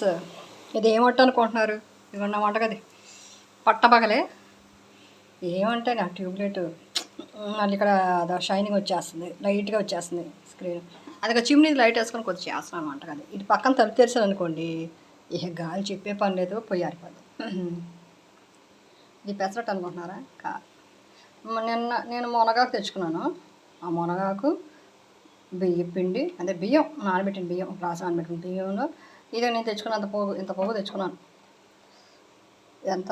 Sir ఇది ఏమంట అనుకుంటున్నారు? ఇదిగోండి వంటగది. పట్టపగలే ఏమంటే నా ట్యూబ్లైట్ మళ్ళీ ఇక్కడ అదో షైనింగ్ వచ్చేస్తుంది. లైట్గా వచ్చేస్తుంది స్క్రీన్. అది చిమ్నీ లైట్ వేసుకొని కొద్దిగా చేస్తున్నాను వంటగది. ఇది పక్కన తలుపు తెరిచాను అనుకోండి ఏ గాలి చెప్పే పని లేదు పొయ్యి ఆరిపోదు ఇది పెసరట్టు అనుకుంటున్నారా? కా నిన్న నేను మునగాకు తెచ్చుకున్నాను. ఆ మునగాకు బియ్యం పిండి అదే బియ్యం నానబెట్టిన బియ్యం గ్లాస్ నానబెట్టిన బియ్యంలో ఇది నేను తెచ్చుకున్నంత పోగు ఇంత పోగు తెచ్చుకున్నాను. ఎంత?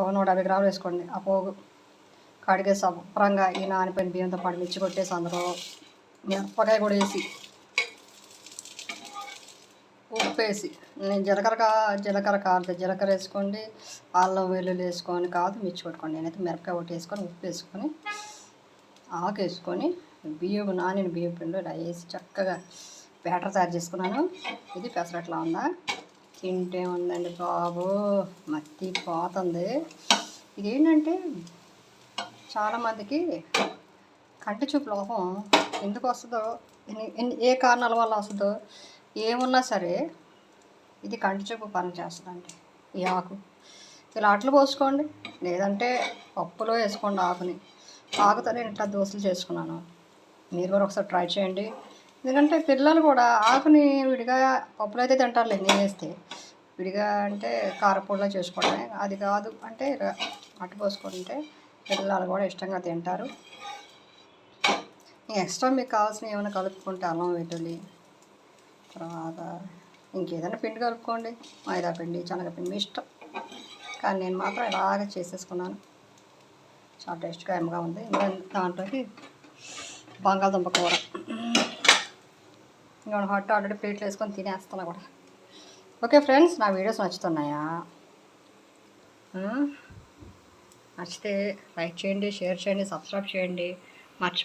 ఒక నూట యాభై గ్రాములు వేసుకోండి. ఆ పోగు కడిగే శుభ్రంగా ఈ నానిపోయిన బియ్యంతో పాటు మిర్చి కొట్టేసి అందులో మిరపకాయ కూడా వేసి ఉప్పు వేసి నేను జీలకర్ర కా జీలకర్ర కాదు జీలకర్ర వేసుకోండి అల్లం వెల్లుల్లి వేసుకొని కాదు మిర్చి కొట్టుకోండి. నేనైతే మిరపకాయ ఒకటి వేసుకొని ఉప్పు వేసుకొని ఆకు వేసుకొని బియ్యం నానిన బియ్యం పిండి ఇలా వేసి చక్కగా బ్యాటర్ తయారు చేసుకున్నాను. ఇది పెసరట్లా ఉందా? తింటే ఉందండి బాబు. మత్తి పోతుంది. ఇదేంటంటే చాలామందికి కంటి చూపు లోపం ఎందుకు వస్తుందో ఏ కారణాల వల్ల వస్తుందో ఏమున్నా సరే ఇది కంటి చూపు పని చేస్తుందండి. ఈ ఆకు. ఇలా అట్లు పోసుకోండి. లేదంటే పప్పులో వేసుకోండి ఆకుని. ఆకుతో నేను ఇట్లా దోశలు చేసుకున్నాను. మీరు కూడా ఒకసారి ట్రై చేయండి. ఎందుకంటే పిల్లలు కూడా ఆకుని విడిగా పప్పులు అయితే తింటారులే నేను చేస్తే. విడిగా అంటే కారపొడిలో చేసుకోవడమే. అది కాదు అంటే అటు అట్టు పోసుకుంటే పిల్లలు కూడా ఇష్టంగా తింటారు. ఎక్స్ట్రా మీకు కావాల్సిన ఏమైనా కలుపుకుంటే అల్లం వెల్లుల్లి తర్వాత ఇంకేదైనా పిండి కలుపుకోండి. మైదా పిండి శనగపిండి మీ ఇష్టం. కానీ నేను మాత్రం ఇలాగే చేసేసుకున్నాను. చాలా టేస్ట్గా ఎమ్మగా ఉంది. ఇంకా దాంట్లోకి బంగాళదుంప కూర. ఇంకా హాట్ ఆల్రెడీ ప్లేట్లు వేసుకొని తినేస్తున్నా కూడా ఓకే ఫ్రెండ్స్ నా వీడియోస్ నచ్చుతున్నాయా? నచ్చితే లైక్ చేయండి షేర్ చేయండి సబ్స్క్రైబ్ చేయండి. మర్చి